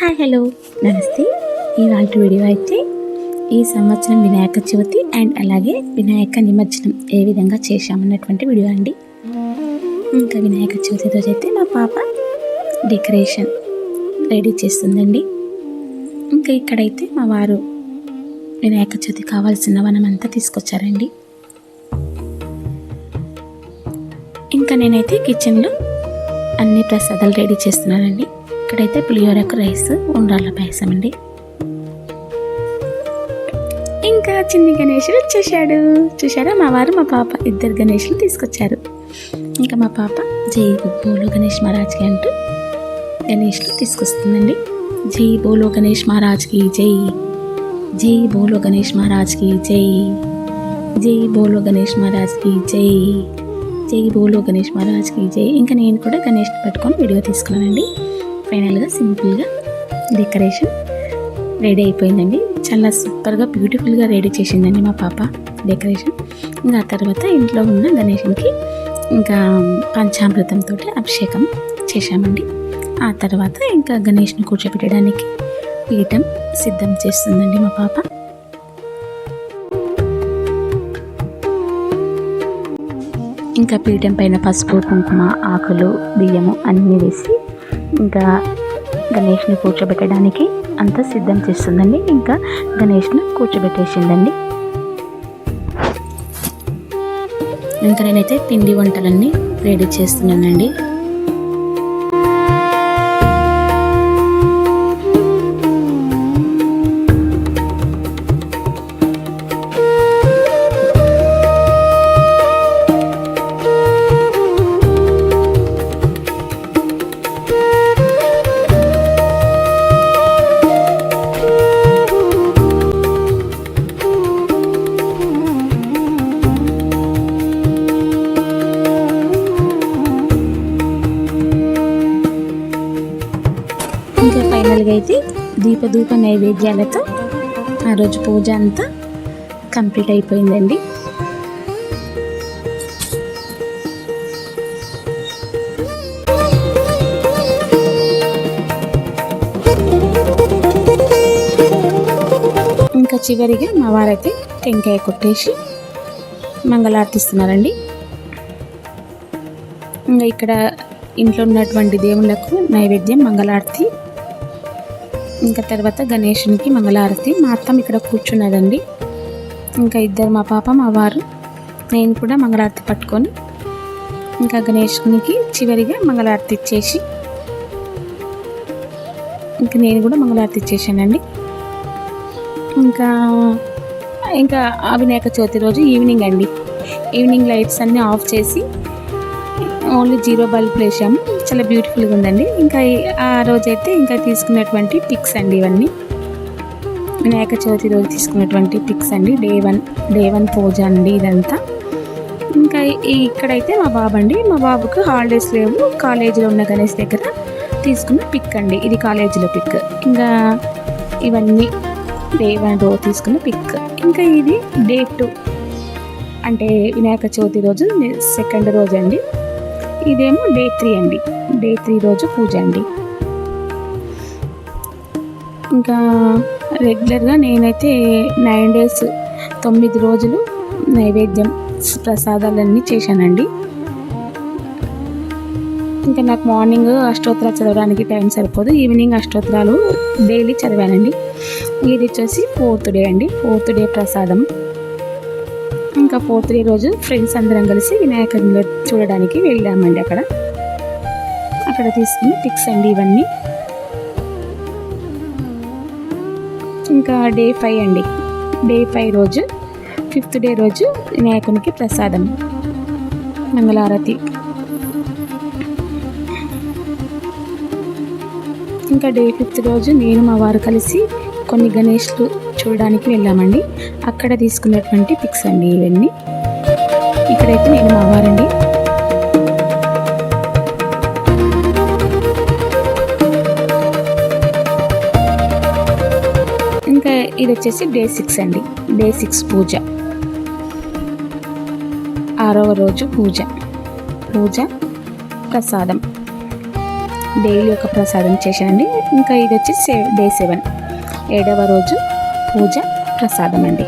Hi hello నమస్తే ఇవాళ video అయితే ఈ సంవత్సరం వినాయక చవితి అండ్ అలాగే వినాయక నిమజ్జనం ఏ విధంగా చేశామన్నటువంటి వీడియో అండి. ఇంకా వినాయక చవితి రోజు అయితే మా పాప డెకరేషన్ రెడీ చేస్తుందండి. ఇంకా ఇక్కడైతే మా వారు వినాయక చవితి కావాల్సిన వనమంతా తీసుకొచ్చారండి. ఇంకా నేనైతే కిచెన్లో అన్ని ప్రసాదాలు రెడీ చేస్తున్నానండి. ఇక్కడైతే పులిహోరకు రైస్ ఉండ్రాళ్ళ పాయసం అండి. ఇంకా చిన్ని గణేషుడు వచ్చేసాడు చూసారా మా వారు మా పాప ఇద్దరు గణేషులు తీసుకొచ్చారు. ఇంకా మా పాప జై బోలో గణేష్ మహారాజ్కి అంటూ గణేష్లు తీసుకొస్తుందండి. జై బోలో గణేష్ మహారాజ్కి జై. జై బోలో గణేష్ మహారాజ్కి జై. జై బోలో గణేష్ మహారాజ్కి జై. జై బోలో గణేష్ మహారాజ్కి జై. ఇంకా నేను కూడా గణేష్ని పట్టుకొని వీడియో తీసుకున్నానండి. ఫైనల్గా సింపుల్గా డెకరేషన్ రెడీ అయిపోయిందండి. చాలా సూపర్గా బ్యూటిఫుల్గా రెడీ చేసిందండి మా పాప డెకరేషన్. ఇంకా తర్వాత ఇంట్లో ఉన్న గణేషునికి ఇంకా పంచామృతంతో అభిషేకం చేశామండి. ఆ తర్వాత ఇంకా గణేష్ని కూర్చోబెట్టడానికి పీఠం సిద్ధం చేస్తుందండి మా పాప. ఇంకా పీఠం పైన పసుపు కుంకుమ ఆకులు బియ్యము అన్నీ వేసి ఇంకా గణేష్ని కూర్చోబెట్టడానికి అంతా సిద్ధం చేస్తుందండి. ఇంకా గణేష్ని కూర్చోబెట్టేసిందండి. ఇంకా నేనైతే పిండి వంటలన్నీ రెడీ చేస్తున్నానండి. దీపధూప నైవేద్యాలతో ఆ రోజు పూజ అంతా కంప్లీట్ అయిపోయిందండి. ఇంకా చివరిగా మా వారైతే టెంకాయ కొట్టేసి మంగళార్తిస్తున్నారండి. ఇంకా ఇక్కడ ఇంట్లో ఉన్నటువంటి దేవుళ్ళకు నైవేద్యం మంగళార్తి ఇంకా తర్వాత గణేషునికి మంగళారతి. మా అత్తమ్మ ఇక్కడ కూర్చున్నదండి ఇంకా ఇద్దరు మా పాప మా వారు. నేను కూడా మంగళారతి పట్టుకొని ఇంకా గణేషునికి చివరిగా మంగళారతి ఇచ్చేసి ఇంకా నేను కూడా మంగళారతి ఇచ్చేసానండి. ఇంకా ఇంకా వినాయక చవితి రోజు ఈవినింగ్ అండి. ఈవినింగ్ లైట్స్ అన్నీ ఆఫ్ చేసి ఓన్లీ జీరో బల్బ్ వేసాము. చాలా బ్యూటిఫుల్గా ఉందండి. ఇంకా ఆ రోజైతే ఇంకా తీసుకున్నటువంటి పిక్స్ అండి ఇవన్నీ. వినాయక చవితి రోజు తీసుకున్నటువంటి పిక్స్ అండి. డే వన్ డే వన్ పూజ అండి ఇదంతా. ఇంకా ఇక్కడైతే మా బాబు అండి. మా బాబుకు హాలిడేస్ లేవు. కాలేజీలో ఉన్న గణేష్ దగ్గర తీసుకున్న పిక్ అండి. ఇది కాలేజీలో పిక్. ఇంకా ఇవన్నీ డే వన్ రో తీసుకున్న పిక్. ఇంకా ఇది డే టూ అంటే వినాయక చవితి రోజు సెకండ్ రోజు అండి. ఇదేమో డే త్రీ అండి. డే త్రీ రోజు పూజ అండి. ఇంకా రెగ్యులర్గా నేనైతే నైన్ డేస్ తొమ్మిది రోజులు నైవేద్యం ప్రసాదాలన్నీ చేశానండి. ఇంకా నాకు మార్నింగ్ అష్టోత్తరాలు చదవడానికి టైం సరిపోదు. ఈవినింగ్ అష్టోత్తరాలు డైలీ చదివానండి. ఇది వచ్చేసి ఫోర్త్ డే అండి. ఫోర్త్ డే ప్రసాదం. ఇంకా ఫోర్త్ డే రోజు ఫ్రెండ్స్ అందరం కలిసి వినాయకుడిని చూడడానికి వెళ్ళామండి అక్కడ. అక్కడ తీసుకుని పిక్స్ అండి ఇవన్నీ. ఇంకా డే ఫైవ్ అండి. డే ఫైవ్ రోజు ఫిఫ్త్ డే రోజు వినాయకునికి ప్రసాదం మంగళారతి. ఇంకా డే ఫిఫ్త్ రోజు నేను మా వారు కలిసి కొన్ని గణేష్లు చూడడానికి వెళ్ళామండి. అక్కడ తీసుకున్నటువంటి పిక్స్ అండి ఇవన్నీ. ఇక్కడైతే నేను మా వారండి ఇంకా ఇది వచ్చేసి డే సిక్స్ అండి. డే సిక్స్ పూజ. ఆరవ రోజు పూజ. పూజ ప్రసాదం. డైలీ ఒక ప్రసాదం చేశానండి. ఇంకా ఇది వచ్చి డే సెవెన్. ఏడవ రోజు పూజ ప్రసాదం అండి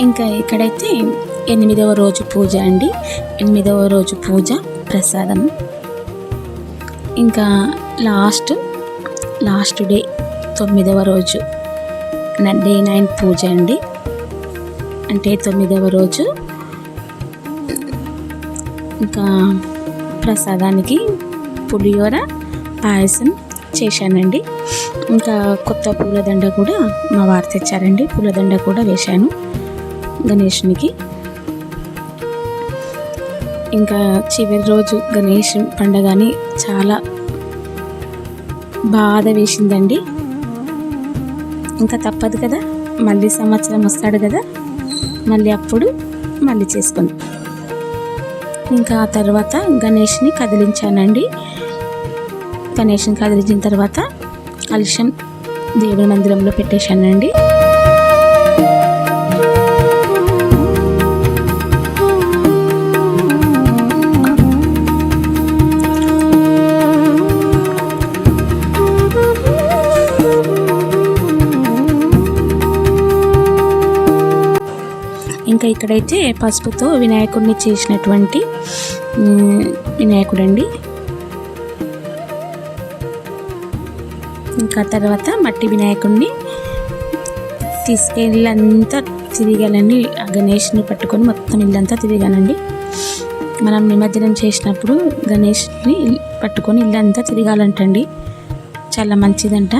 ఇంకా ఇక్కడైతే ఎనిమిదవ రోజు పూజ అండి. ఎనిమిదవ రోజు పూజ ప్రసాదం. ఇంకా లాస్ట్ లాస్ట్ డే తొమ్మిదవ రోజు డే నైన్ పూజ అండి. అంటే తొమ్మిదవ రోజు ఇంకా ప్రసాదానికి పులిహోర పాయసం చేశానండి. ఇంకా కొత్త పూలదండ కూడా మా వారు తెచ్చారండి. పూలదండ కూడా వేశాను గణేషునికి. ఇంకా చివరి రోజు గణేష్ పండగని చాలా బాధ వేసిందండి. ఇంకా తప్పదు కదా మళ్ళీ సంవత్సరం వస్తాడు కదా మళ్ళీ అప్పుడు మళ్ళీ చేసుకుంది. ఇంకా ఆ తర్వాత గణేష్ని కదిలించానండి. గణేష్ని కదిలించిన తర్వాత కలుషం దేవుడి మందిరంలో పెట్టేశానండి. ఇంకా ఇక్కడైతే పసుపుతో వినాయకుడిని చేసినటువంటి వినాయకుడు వినాయకుడండి. ఇంకా తర్వాత మట్టి వినాయకుడిని తీసుకెళ్ళి అంతా తిరిగానండి ఆ గణేష్ని పట్టుకొని మొత్తం ఇల్లంతా తిరిగానండి. మనం నిమజ్జనం చేసినప్పుడు గణేష్ని పట్టుకొని ఇల్లంతా తిరగాలంటండి. చాలా మంచిదంట.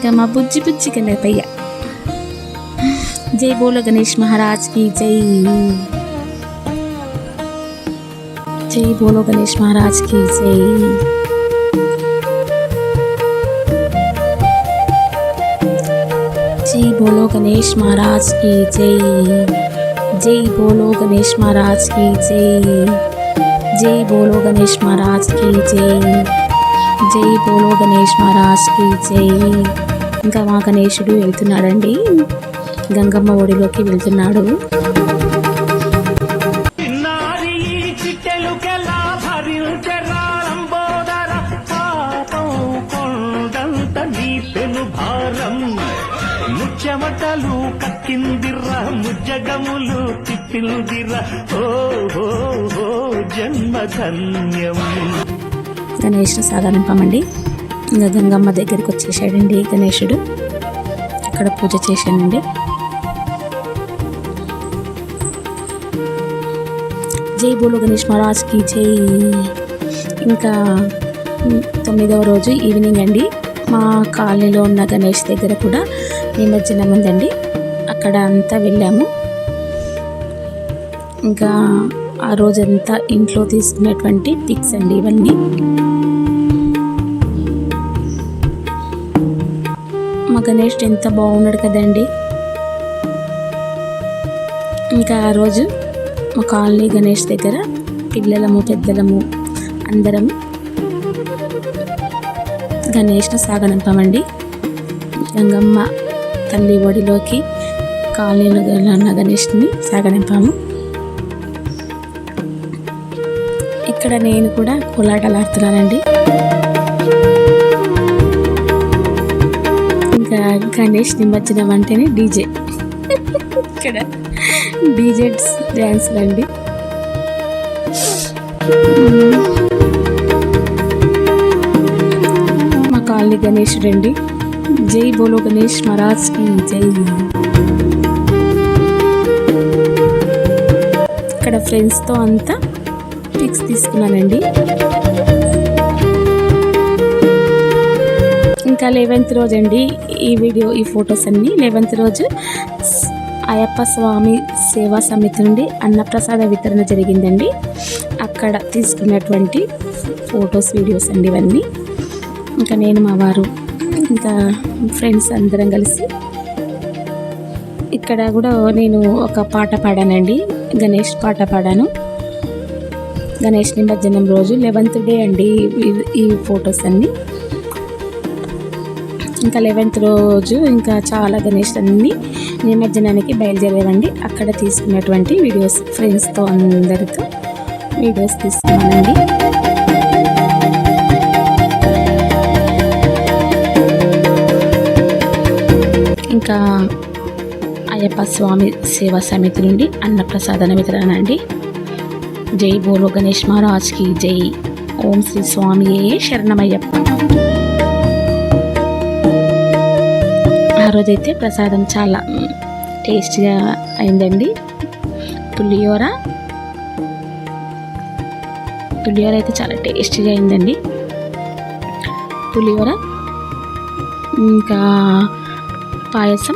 ఇంకా మా బుజ్జి బుజ్జి కన్నయ్య జై బోలో గణేష్ మహారాజ్కి జై జై బోలో గణేష్ మహారాజ్కి జై జై బోలో గణేష్ మహారాజ్కి జై జై బోలో గణేష్ మహారాజ్కి జై జై బోలో గణేష్ మహారాజ్కి జై జై బోలో గణేష్ మహారాజ్కి జై ఇంకా మా గణేశుడు వెళ్తున్నాడండి. గంగమ్మ ఒడిలోకి వెళ్తున్నాడు. ముచ్చమటలు కక్కిందిర్ర ముజ్జగములు తిప్పిందిర్ర. ఓ ఓ ఓ జన్మధన్యం. గణేష్ని సాగనింపామండి ఇంకా గంగమ్మ దగ్గరికి వచ్చేసాడండి గణేశుడు. అక్కడ పూజ చేశానండి. జై బోలో గణేష్ మహారాజ్కి జై. ఇంకా తొమ్మిదవ రోజు ఈవినింగ్ అండి. మా కాలనీలో ఉన్న గణేష్ దగ్గర కూడా నిమజ్జనం ఉందండి. అక్కడ అంతా వెళ్ళాము. ఇంకా ఆ రోజంతా ఇంట్లో తీసుకున్నటువంటి టిక్స్ అండి ఇవన్నీ. గణేష్ ఎంత బాగున్నాడు కదండి. ఇంకా ఆ రోజు మా కాలనీ గణేష్ దగ్గర పిల్లలము పెద్దలము అందరం గణేష్ను సాగనంపామండి. గంగమ్మ తల్లి ఒడిలోకి కాలనీలో ఉన్న గణేష్ని సాగనింపాము. ఇక్కడ నేను కూడా కోలాటలాడుతున్నానండి గణేష్ నిమజ్జనం అంటేనే డీజే. ఇక్కడ డీజే డ్యాన్స్ అండి మా కాలనీ గణేష్ రండి. జై బోలో గణేష్ మహారాజ్ జై. ఇక్కడ ఫ్రెండ్స్తో అంతా పిక్స్ తీసుకున్నానండి. ఇంకా లెవెన్త్ రోజు అండి ఈ వీడియో ఈ ఫొటోస్ అన్నీ. లెవెన్త్ రోజు అయ్యప్ప స్వామి సేవా సమితి నుండి అన్నప్రసాద వితరణ జరిగిందండి. అక్కడ తీసుకున్నటువంటి ఫొటోస్ వీడియోస్ అండి ఇవన్నీ. ఇంకా నేను మా వారు ఇంకా ఫ్రెండ్స్ అందరం కలిసి ఇక్కడ కూడా నేను ఒక పాట పాడానండి. గణేష్ పాట పాడాను. గణేష్ నిమజ్జనం రోజు లెవెంత్ డే అండి ఈ ఫొటోస్ అన్నీ. ఇంకా లెవెన్త్ రోజు ఇంకా చాలా గణేష్ అన్ని నిమజ్జనానికి బయలుదేరేవండి అక్కడ తీసుకున్నటువంటి వీడియోస్ ఫ్రెండ్స్తో అందరితో వీడియోస్ తీసుకున్నానండి ఇంకా అయ్యప్ప స్వామి సేవా సమితి నుండి అన్నప్రసాదన వితరణ అండి జై బోలో గణేష్ మహారాజ్కి జై. ఓం శ్రీ స్వామియే శరణమయ్యప్ప. ఆ రోజైతే ప్రసాదం చాలా టేస్ట్గా టేస్టీగా అయిందండి. పులిహోర. పులిహోర అయితే చాలా టేస్టీగా అయిందండి. పులిహోర ఇంకా పాయసం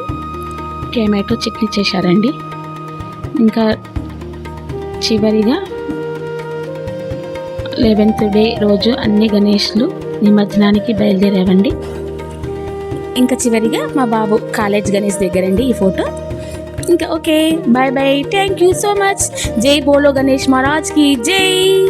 టమాటో చట్నీ చేశారండి. ఇంకా చివరిగా లెవెన్త్ డే రోజు అన్ని గణేష్లు నిమజ్జనానికి బయలుదేరావండి ఇంకా చివరిగా మా బాబు కాలేజ్ గణేష్ దగ్గరండి ఈ ఫోటో. ఇంకా okay bye bye thank you so much జై బోలో గణేష్ మహారాజ్కి. జై.